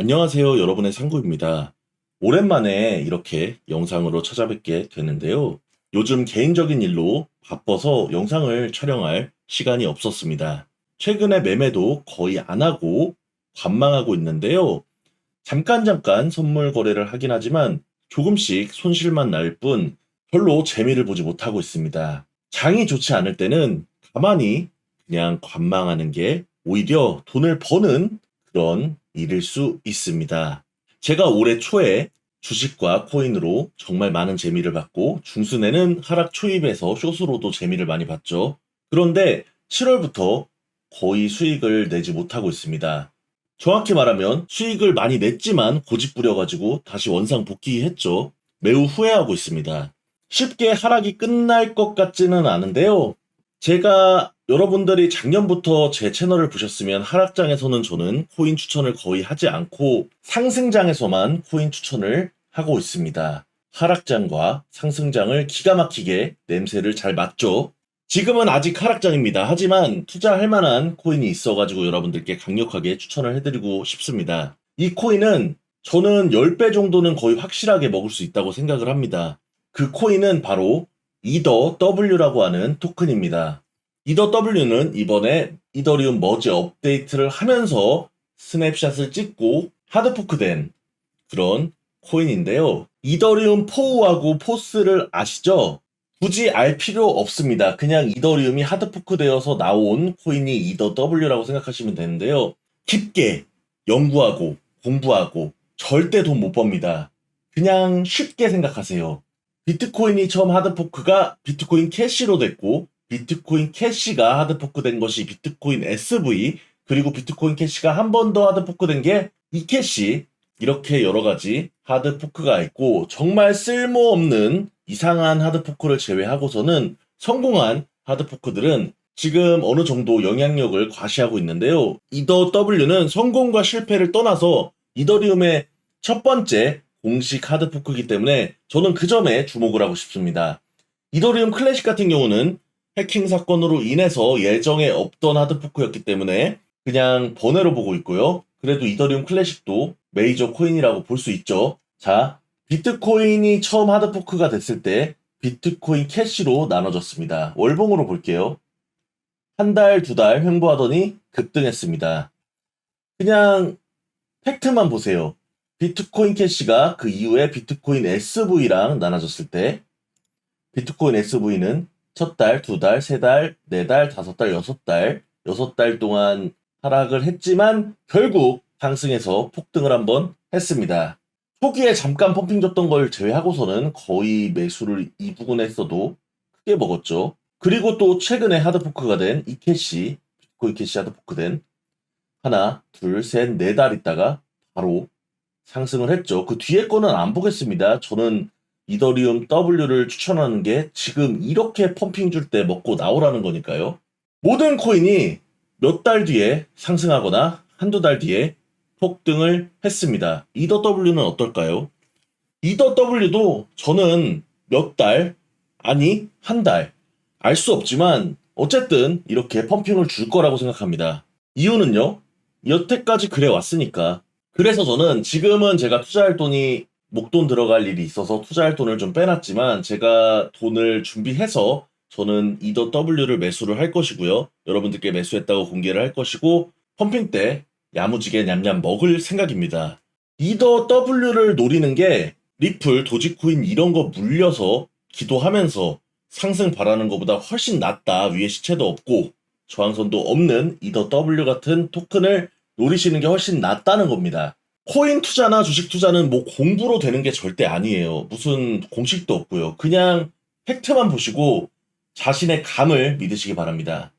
안녕하세요. 여러분의 상구입니다. 오랜만에 이렇게 영상으로 찾아뵙게 되는데요. 요즘 개인적인 일로 바빠서 영상을 촬영할 시간이 없었습니다. 최근에 매매도 거의 안 하고 관망하고 있는데요. 잠깐 잠깐 선물 거래를 하긴 하지만 조금씩 손실만 날 뿐 별로 재미를 보지 못하고 있습니다. 장이 좋지 않을 때는 가만히 그냥 관망하는 게 오히려 돈을 버는 그런 일일 수 있습니다. 제가 올해 초에 주식과 코인으로 정말 많은 재미를 봤고 중순에는 하락 초입에서 숏으로도 재미를 많이 봤죠. 그런데 7월부터 거의 수익을 내지 못하고 있습니다. 정확히 말하면 수익을 많이 냈지만 고집 부려가지고 다시 원상 복귀했죠. 매우 후회하고 있습니다. 쉽게 하락이 끝날 것 같지는 않은데요. 제가 여러분들이 작년부터 제 채널을 보셨으면 하락장에서는 저는 코인 추천을 거의 하지 않고 상승장에서만 코인 추천을 하고 있습니다. 하락장과 상승장을 기가 막히게 냄새를 잘 맡죠. 지금은 아직 하락장입니다. 하지만 투자할 만한 코인이 있어가지고 여러분들께 강력하게 추천을 해드리고 싶습니다. 이 코인은 저는 10배 정도는 거의 확실하게 먹을 수 있다고 생각을 합니다. 그 코인은 바로 이더 W라고 하는 토큰입니다. 이더 W는 이번에 이더리움 머지 업데이트를 하면서 스냅샷을 찍고 하드포크된 그런 코인인데요. 이더리움 포우하고 포스를 아시죠? 굳이 알 필요 없습니다. 그냥 이더리움이 하드포크 되어서 나온 코인이 이더 W라고 생각하시면 되는데요. 깊게 연구하고 공부하고 절대 돈 못 법니다. 그냥 쉽게 생각하세요. 비트코인이 처음 하드포크가 비트코인 캐시로 됐고 비트코인 캐시가 하드포크 된 것이 비트코인 SV 그리고 비트코인 캐시가 한 번 더 하드포크 된 게 이 캐시 이렇게 여러 가지 하드포크가 있고 정말 쓸모없는 이상한 하드포크를 제외하고서는 성공한 하드포크들은 지금 어느 정도 영향력을 과시하고 있는데요. 이더 W는 성공과 실패를 떠나서 이더리움의 첫 번째 공식 하드포크이기 때문에 저는 그 점에 주목을 하고 싶습니다. 이더리움 클래식 같은 경우는 해킹 사건으로 인해서 예정에 없던 하드포크였기 때문에 그냥 번외로 보고 있고요. 그래도 이더리움 클래식도 메이저 코인이라고 볼 수 있죠. 자, 비트코인이 처음 하드포크가 됐을 때 비트코인 캐시로 나눠졌습니다. 월봉으로 볼게요. 한 달, 두 달 횡보하더니 급등했습니다. 그냥 팩트만 보세요. 비트코인 캐시가 그 이후에 비트코인 SV랑 나눠졌을 때 비트코인 SV는 첫 달, 두 달, 세 달, 네 달, 다섯 달, 여섯 달, 여섯 달 동안 하락을 했지만 결국 상승해서 폭등을 한번 했습니다. 초기에 잠깐 펌핑 줬던 걸 제외하고서는 거의 매수를 이 부분에 했어도 크게 먹었죠. 그리고 또 최근에 하드포크가 된 이캐시, 비트코인 캐시 하드포크 된 하나, 둘, 셋, 네 달 있다가 바로 상승을 했죠. 그 뒤에 거는 안 보겠습니다. 저는 이더리움 W를 추천하는 게 지금 이렇게 펌핑 줄 때 먹고 나오라는 거니까요. 모든 코인이 몇 달 뒤에 상승하거나 한두 달 뒤에 폭등을 했습니다. 이더 W는 어떨까요? 이더 W도 저는 몇 달, 아니, 한 달, 알 수 없지만, 어쨌든 이렇게 펌핑을 줄 거라고 생각합니다. 이유는요, 여태까지 그래 왔으니까. 그래서 저는 지금은 제가 투자할 돈이 목돈 들어갈 일이 있어서 투자할 돈을 좀 빼놨지만, 제가 돈을 준비해서 저는 이더 W를 매수를 할 것이고요. 여러분들께 매수했다고 공개를 할 것이고, 펌핑 때 야무지게 냠냠 먹을 생각입니다. 이더 W를 노리는 게 리플, 도지코인 이런 거 물려서 기도하면서 상승 바라는 것보다 훨씬 낫다. 위에 시체도 없고 저항선도 없는 이더 W 같은 토큰을 노리시는 게 훨씬 낫다는 겁니다. 코인 투자나 주식 투자는 뭐 공부로 되는 게 절대 아니에요. 무슨 공식도 없고요. 그냥 팩트만 보시고 자신의 감을 믿으시기 바랍니다.